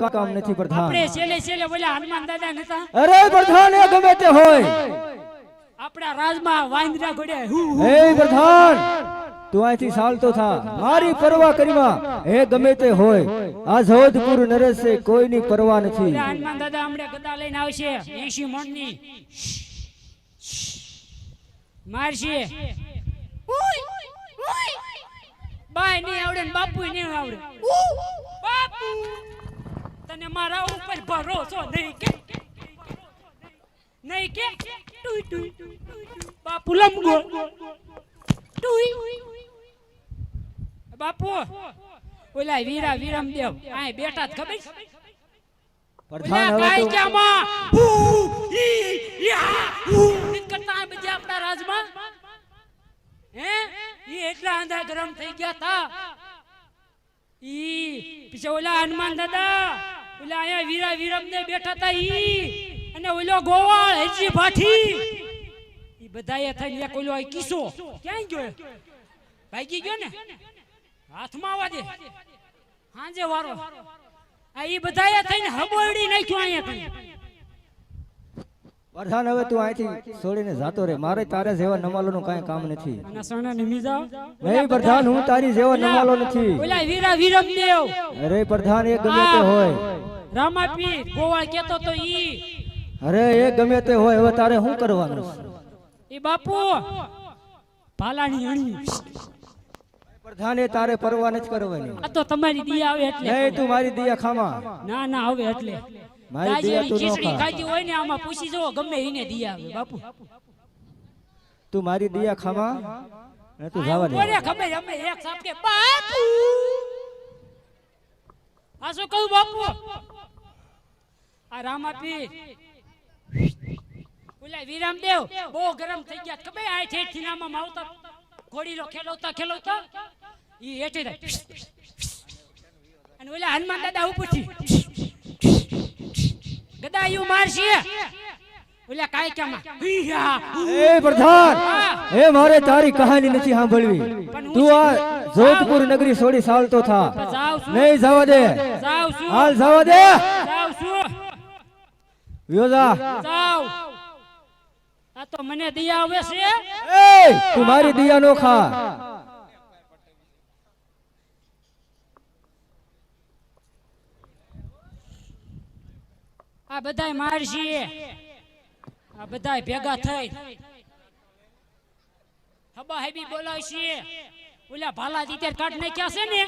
કામ નથી પ્રધાન આપણે છેલે છેલે બોલ્યા હનુમાન દાદા નતા? અરે પ્રધાન એ ગમે તે હોય. આપણા રાજમાં વાંદરા ઘોડે હુ પ્રધાન તું અહીંથી ચાલતો થા. મારી પરવા કરીમાં હે ગમે તે હોય. આ જોધપુર નરેશે કોઈની પરવા નથી. હનુમાન દાદા હમણાં ગદા લઈને આવશે. 80 મણની મારશે. બાય નહીં આવડે ને બાપુ નહીં આવડે બાપુ તને મારા ઉપર ભરોસો નહીં કે? નહીં કે? ટુઈ ટુઈ બાપુ લંબગો ટુઈ. બાપુ ઓલા વીરા વિરમ દેવ બેઠા જ ખબર? પ્રધાન હવે તો હું, ઈ, યા, હું એમ કરતા આ આપણા રાજમાં? હે? ઈ એટલા આંધા ગરમ થઈ ગયા તા. ઈ પછી ઓલા હનુમાન દાદા ઓલા અહીંયા વીરા વીરમ ને બેઠા હતા ઈ. અને ઓલો ગોવાળ, હજી ભાઠી. ઈ બધાએ થઈને એક ઓલો આ કિસ્સો ક્યાં ગયો? ભાગી ગયો ને? હાથમાં આવવા દે. હાંજે વારો. આ ઈ બધાએ થઈને હબોડી નાખ્યો અહીંયા પ્રધાન હવે તું અહીંથી છોડીને જાતો રે. મારે તારે જેવા નમાલોનું કાંઈ કામ નથી. અને સણા નિમી જાવ નહીં પ્રધાન હું તારી જેવો નમાલો નથી. ઓલા વીરા વિરમ દેવ. અરે પ્રધાન એ ગમે તે હોય. રામાપી ગોવાળ કેતો તો ઈ. અરે એ ગમે તે હોય હવે તારે શું કરવાનું? ઈ બાપુ ભાલાની અણી. પ્રધાન તારે પરવા નથી કરવાની. આ તો તમારી દિયા આવે એટલે. નહીં તું મારી દિયા ખામા. ના ના આવે એટલે. મારી દિયા દાજીની તું ન ખીચડી ખાધી હોય ને આમાં પૂછી જુઓ ગમે એને દિયા આવે બાપુ. તું મારી દિયા ખામા ને તું જવા દે. બોલે ખબર? અમે એક સાપ બાપુ! આ શું કહું બાપુ? આ રામાપીર. ઓલા વિરામદેવ બહુ ગરમ થઈ ગયા. ખબર? આ ઠેઠથી નામાં આવતા ઘોડીલો ખેલવતા ખેલવતા ઈ હેઠે અને ઓલા હનુમાન દાદા ઉપરથી ગદાયું મારશે. ઓલા કાયકામાં. હિયા એ પ્રધાન એ મારે તારી કહાની નથી સાંભળવી. તું આ જોધપુર નગરી છોડી સાલતો થા. નહીં જવા દે. જાવ છું. હાલ જવા દે. જાવ છું. વ્યોજા જાવ આ તો મને દયા આવે છે. એ તું મારી દિયા નો ખા. આ બધા મારશીએ આ બધા ભેગા થઈ. હબા હેબી બોલાવશે ઓલા ભાલા દીતે કાઢ નાખ્યા છે ને?